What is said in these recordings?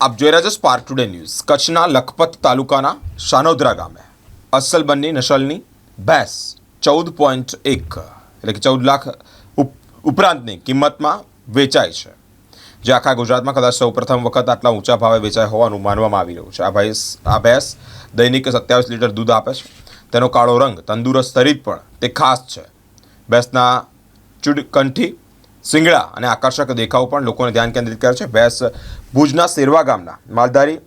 આપ જોઈ રહ્યા છો સ્પાર્ક ટુડે ન્યૂઝ કચ્છના લખપત તાલુકાના શાનોદરા ગામે અસલ બન્ની નસલની ભેંસ ચૌદ પોઈન્ટ એક એટલે કે ચૌદ લાખ ઉપ- ઉપરાંતની કિંમતમાં વેચાય છે. જે આખા ગુજરાતમાં કદાચ સૌ પ્રથમ વખત આટલા ઊંચા ભાવે વેચાય હોવાનું માનવામાં આવી રહ્યું છે. આ ભેંસ આ ભેંસ દૈનિક સત્યાવીસ લીટર દૂધ આપે છે. તેનો કાળો રંગ, તંદુરસ્ત શરીર પણ તે ખાસ છે. ભેંસના ચૂડકંઠી સિંગડા અને આકર્ષક દેખાવ પણ લોકોને ધ્યાન કેન્દ્રિત કરે છે. ભેંસ ભુજના શેરવા ગામના માલધારી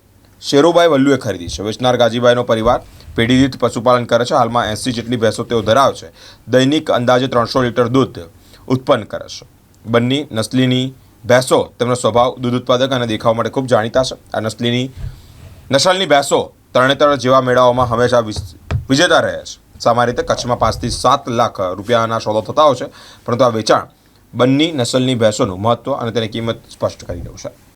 શેરુભાઈ વલ્લુએ ખરીદી છે. વેચનાર ગાજીભાઈનો પરિવાર પેઢી દીઠ પશુપાલન કરે છે. હાલમાં એંસી જેટલી ભેંસો તેઓ ધરાવે છે. દૈનિક અંદાજે ત્રણસો લીટર દૂધ ઉત્પન્ન કરે છે. બંને નસલીની ભેંસો તેમનો સ્વભાવ, દૂધ ઉત્પાદક અને દેખાવ માટે ખૂબ જાણીતા છે. આ નસલીની નસલની ભેંસો તરણેતર જેવા મેળાઓમાં હંમેશા વિજેતા રહે છે. સામાન્ય રીતે કચ્છમાં પાંચથી સાત લાખ રૂપિયાના સોદો થતા હોય છે. પરંતુ આ વેચાણ બંને નસલની ભેંસોનું મહત્ત્વ અને તેની કિંમત સ્પષ્ટ કરી દઉં છે.